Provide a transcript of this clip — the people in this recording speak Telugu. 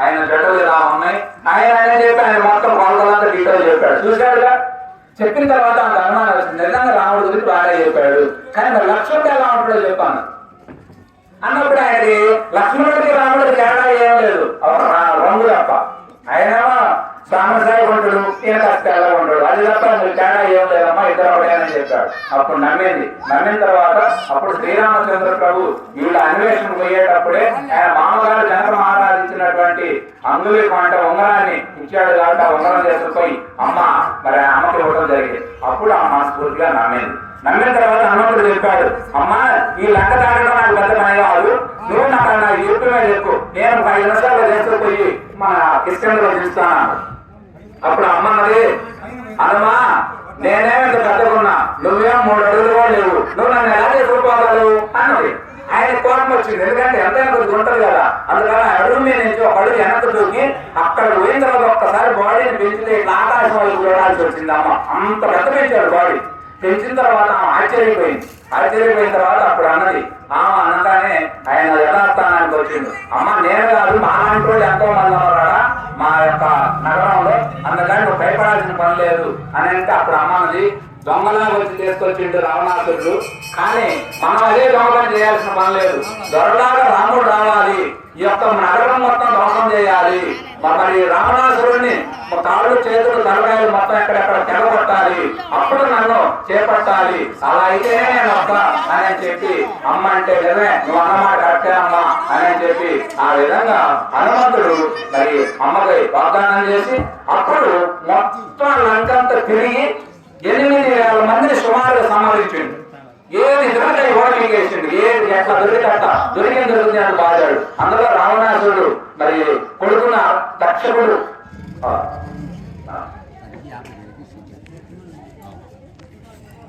ఆయన జటలు ఇలా ఉన్నాయి. ఆయన ఆయన చెప్పి ఆయన మొత్తం కొలతలంతా డీటెయిల్ చెప్పాడు. చూశాడుగా? చెప్పిన తర్వాత అంత అనుమానం వచ్చింది. నిజంగా రాముడు గురించి బాగా చెప్పాడు. కానీ మరి లక్ష్మణుడు ఎలా ఉంటాడో చెప్పాను అన్నప్పుడు ఆయనకి లక్ష్మణుడికి రాముడికి తేడా ఏం లేదు. రంగు తప్ప. ఆయనేమో సామసాయి ఉంటాడు ఈయన ఎలా ఉంటాడు. అది తప్ప నువ్వు తేడా ఏం లేదమ్మా ఇద్దరు ఒకటేనని చెప్పాడు. అప్పుడు నమ్మింది. నమ్మిన తర్వాత అప్పుడు శ్రీరామచంద్ర ప్రభు వీళ్ళ అన్వేషణ పోయేటప్పుడే ఆయన మామగారు ఉన్నటువంటి అంగుళీకం అంటే ఉంగరాన్ని ఇచ్చాడు కాబట్టి ఆ ఉంగరం చేసుకుపోయి అమ్మ మరి ఆ అమ్మకి ఇవ్వడం జరిగింది. అప్పుడు ఆ మనస్ఫూర్తిగా నమ్మింది. నమ్మిన తర్వాత హనుమంతుడు చెప్పాడు అమ్మా ఈ లంక తాగడం నాకు పెద్ద పని కాదు. నువ్వు నాకు నా యూపీ చెప్పు నేను పది ఐదు నిమిషాల్లో చేసుకుపోయి మన కిష్కంలో చూస్తాను. అప్పుడు అమ్మ మరి అనమా నేనేమి ఇంత పెద్దకున్నా నువ్వేం మూడు అడుగులు కూడా లేవు. నువ్వు నన్ను ఎలా చేసుకోగలవు అన్నది. ఆయన కోపం వచ్చింది. ఎందుకంటే ఎంత కొద్దిగా ఉంటుంది కదా. అందుకని అడుగు మీద దూకి అక్కడ పోయిన తర్వాత ఒక్కసారి బాడీని పెంచితే ఇట్లా ఆకాశం వాళ్ళు చూడాల్సి వచ్చింది అమ్మ. అంత పెద్ద పెంచాడు బాడీ. పెంచిన తర్వాత ఆమె ఆశ్చర్యపోయింది. ఆశ్చర్యపోయిన తర్వాత అప్పుడు అన్నది ఆమె అనగానే ఆయన యథార్థానానికి వచ్చింది అమ్మ నేను కాదు మా లాంటి వాళ్ళు ఎంతో మంది ఉన్నారా? మా యొక్క నగరంలో అందుకని నువ్వు భయపడాల్సిన పని లేదు. అని అంటే అప్పుడు అమ్మ అన్నది దొంగలాగా వచ్చి తీసుకొచ్చిండు రావణాసురుడు. కానీ మనం అదే దొంగ చేయాల్సిన పని లేదు. దొరలాగా రాముడు రావాలి. ఈ యొక్క నగరం మొత్తం చేయాలి. మరి రావణాసురుడిని కాళ్ళు చేతులు తలకాయలు మొత్తం ఎక్కడెక్కడ తెగబట్టాలి. అప్పుడు నన్ను చేపట్టాలి. అలా అయితేనే నేను వస్తా అని చెప్పి అమ్మ అంటే నిజమే నువ్వు అన్నమాట కరెక్టే అమ్మ అని చెప్పి ఆ విధంగా హనుమంతుడు మరి అమ్మకి వాగ్దానం చేసి అప్పుడు మొత్తం లంకంతా తిరిగి ఎనిమిది వేల మందిని సుమారుగా సంహరించిండు. ఏది దొరికితే ఓటింగ్ ఏది ఎట్లా దొరికితే అట్లా. దొరికింది దొరికింది అని బాధాడు అందులో రావణాసురుడు మరి కొడుకున్న తక్షకుడు